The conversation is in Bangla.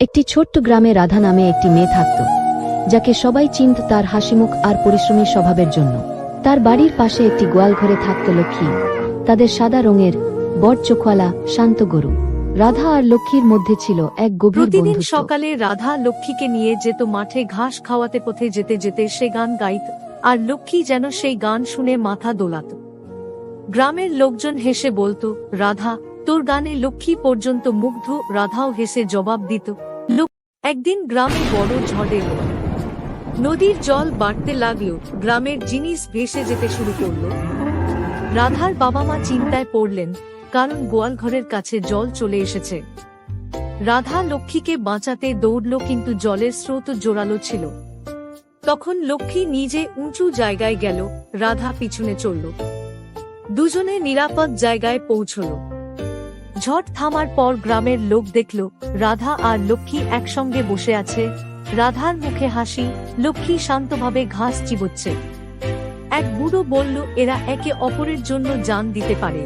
একটি ছোট্ট গ্রামে রাধা নামে একটি মেয়ে থাকত যাকে সবাই চিনত তার হাসিমুখ আর পরিশ্রমী স্বভাবের জন্য। তার বাড়ির পাশে একটি গোয়াল ঘরে থাকত লক্ষ্মী তাদের সাদা রঙের বট চোখওয়ালা শান্ত গরু। রাধা আর লক্ষ্মীর মধ্যে ছিল এক গভীর প্রতিদিন সকালে রাধা লক্ষ্মীকে নিয়ে যেত মাঠে ঘাস খাওয়াতে পথে যেতে যেতে সে গান গাইত আর লক্ষ্মী যেন সেই গান শুনে মাথা দোলাত। গ্রামের লোকজন হেসে বলতো রাধা তোর গানে লক্ষ্মী পর্যন্ত মুগ্ধ। রাধাও হেসে জবাব দিত একদিন গ্রামে বড় ঝড় এলো। নদীর জল বাড়তে লাগল, গ্রামের জিনিস ভেসে যেতে শুরু করল। রাধার বাবা মা চিন্তায় পড়লেন, কারণ গোয়াল ঘরের কাছে জল চলে এসেছে। রাধা লক্ষ্মীকে বাঁচাতে দৌড়ল, কিন্তু জলের স্রোত জোরালো ছিল। তখন লক্ষ্মী নিজে উঁচু জায়গায় গেল, রাধা পিছনে চলল। দুজনে নিরাপদ জায়গায় পৌঁছল। ঝড় থামার পর গ্রামের লোক দেখল, রাধা আর লক্ষ্মী একসঙ্গে বসে আছে। রাধার মুখে হাসি, লক্ষ্মী শান্তভাবে ঘাস চিবোচ্ছে। এক বুড়ো বলল, এরা একে অপরের জন্য যান দিতে পারে।